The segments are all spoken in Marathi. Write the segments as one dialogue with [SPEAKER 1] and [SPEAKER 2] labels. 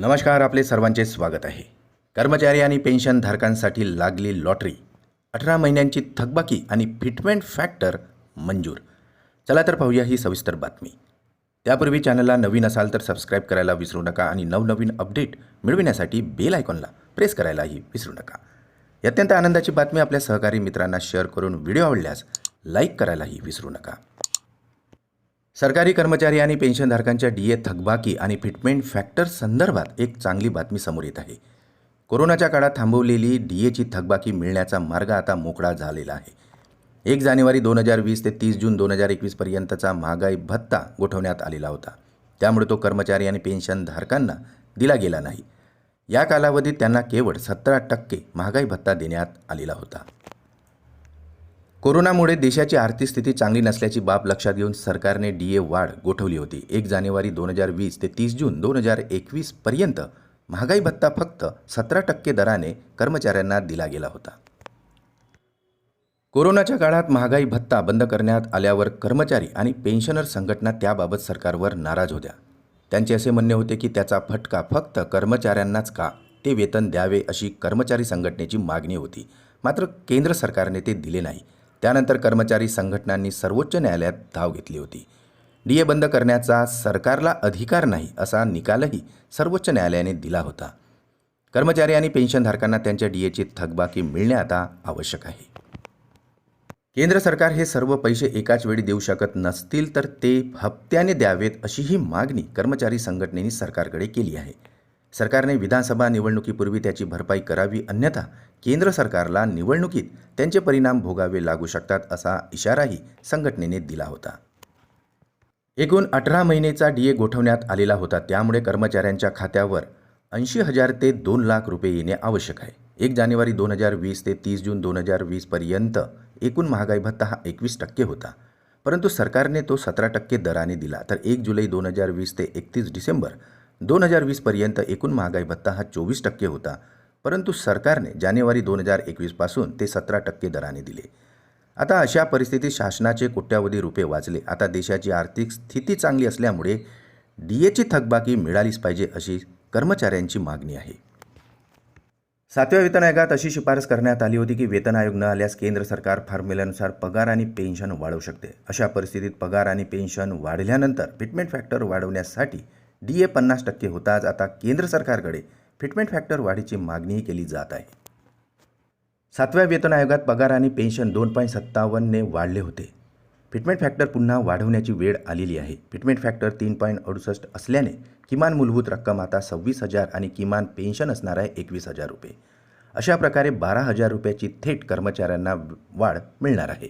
[SPEAKER 1] नमस्कार आपले सर्वांचे स्वागत आहे. कर्मचारी आणि पेन्शनधारकांसाठी लागली लॉटरी. अठरा महिन्यांची थकबाकी आणि फिटमेंट फॅक्टर मंजूर. चला तर पाहूया ही सविस्तर बातमी. त्यापूर्वी चॅनलला नवीन असाल तर सबस्क्राईब करायला विसरू नका आणि नवनवीन अपडेट मिळविण्यासाठी बेल आयकॉनला प्रेस करायलाही विसरू नका. अत्यंत आनंदाची बातमी आपल्या सहकारी मित्रांना शेअर करून व्हिडिओ आवडल्यास लाईक करायलाही विसरू नका. सरकारी कर्मचारी आणि पेन्शनधारकांच्या डी ए थकबाकी आणि फिटमेंट फॅक्टर संदर्भात एक चांगली बातमी समोर येत आहे. कोरोनाच्या काळात थांबवलेली डी एची थकबाकी मिळण्याचा मार्ग आता मोकळा झालेला आहे. एक जानेवारी दोन हजार वीस ते तीस जून दोन हजार एकवीसपर्यंतचा महागाई भत्ता गोठवण्यात आलेला होता. त्यामुळे तो कर्मचारी आणि पेन्शनधारकांना दिला गेला नाही. या कालावधीत त्यांना केवळ सतरा टक्के महागाई भत्ता देण्यात आलेला होता. कोरोनामुळे देशाची आर्थिक स्थिती चांगली नसल्याची बाब लक्षात घेऊन सरकारने डी ए वाढ गोठवली होती. एक जानेवारी दोन हजार वीस ते तीस जून दोन हजार एकवीसपर्यंत महागाई भत्ता फक्त सतरा टक्के दराने कर्मचाऱ्यांना दिला गेला होता. कोरोनाच्या काळात महागाई भत्ता बंद करण्यात आल्यावर कर्मचारी आणि पेन्शनर संघटना त्याबाबत सरकारवर नाराज होत्या. त्यांचे असे म्हणणे होते की त्याचा फटका फक्त कर्मचाऱ्यांनाच का? ते वेतन द्यावे अशी कर्मचारी संघटनेची मागणी होती. मात्र केंद्र सरकारने ते दिले नाही. त्यानंतर कर्मचारी संघटनांनी सर्वोच्च न्यायालयात धाव घेतली होती. डी ए बंद करण्याचा सरकारला अधिकार नाही असा निकालही सर्वोच्च न्यायालयाने दिला होता. कर्मचारी आणि पेन्शनधारकांना त्यांच्या डी एची थकबाकी मिळणे आता आवश्यक आहे. केंद्र सरकार हे सर्व पैसे एकाच वेळी देऊ शकत नसतील तर ते हप्त्याने द्यावेत अशीही मागणी कर्मचारी संघटनेने सरकारकडे केली आहे. सरकारने विधानसभा निवडणुकीपूर्वी त्याची भरपाई करावी अन्यथा केंद्र सरकारला निवडणुकीत त्यांचे परिणाम भोगावे लागू शकतात असा इशाराही संघटनेने दिला होता. एकूण अठरा महिनेचा डी ए गोठवण्यात आलेला होता. त्यामुळे कर्मचाऱ्यांच्या खात्यावर ऐंशी हजार ते दोन लाख रुपये येणे आवश्यक आहे. एक जानेवारी दोन हजार वीस ते तीस जून दोन हजार वीसपर्यंत एकूण महागाई भत्ता हा एकवीस टक्के होता. परंतु सरकारने तो सतरा टक्के दराने दिला. तर एक जुलै दोन हजार वीस ते एकतीस डिसेंबर दोन हजार वीसपर्यंत एकूण महागाई भत्ता हा चोवीस टक्के होता परंतु सरकारने जानेवारी दोन हजार एकवीसपासून ते सतरा टक्के दराने दिले. आता अशा परिस्थितीत शासनाचे कोट्यावधी रुपये वाचले. आता देशाची आर्थिक स्थिती चांगली असल्यामुळे डी एची थकबाकी मिळालीच पाहिजे अशी कर्मचाऱ्यांची मागणी आहे. सातव्या वेतन आयोगात अशी शिफारस करण्यात आली होती की वेतन आयोग न आल्यास केंद्र सरकार फॉर्म्युल्यानुसार पगार आणि पेन्शन वाढवू शकते. अशा परिस्थितीत पगार आणि पेन्शन वाढल्यानंतर फिटमेंट फॅक्टर वाढवण्यासाठी डी ए पन्नास टक्के होताच आता केंद्र सरकारकडे फिटमेंट फॅक्टर वाढीची मागणीही केली जात आहे. सातव्या वेतन आयोगात पगार आणि पेन्शन दोन पॉईंट सत्तावन्नने वाढले होते. फिटमेंट फॅक्टर पुन्हा वाढवण्याची वेळ आलेली आहे. फिटमेंट फॅक्टर तीन पॉईंट अडुसष्ट असल्याने किमान मूलभूत रक्कम आता सव्वीस हजार आणि किमान पेन्शन असणार आहे एकवीस हजार रुपये. अशा प्रकारे बारा हजार रुपयाची थेट कर्मचाऱ्यांना वाढ मिळणार आहे.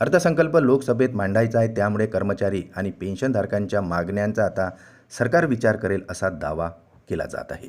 [SPEAKER 1] अर्थसंकल्प लोकसभेत मांडायचा आहे त्यामुळे कर्मचारी आणि पेन्शनधारकांच्या मागण्यांचा आता सरकार विचार करेल असा दावा केला जात आहे.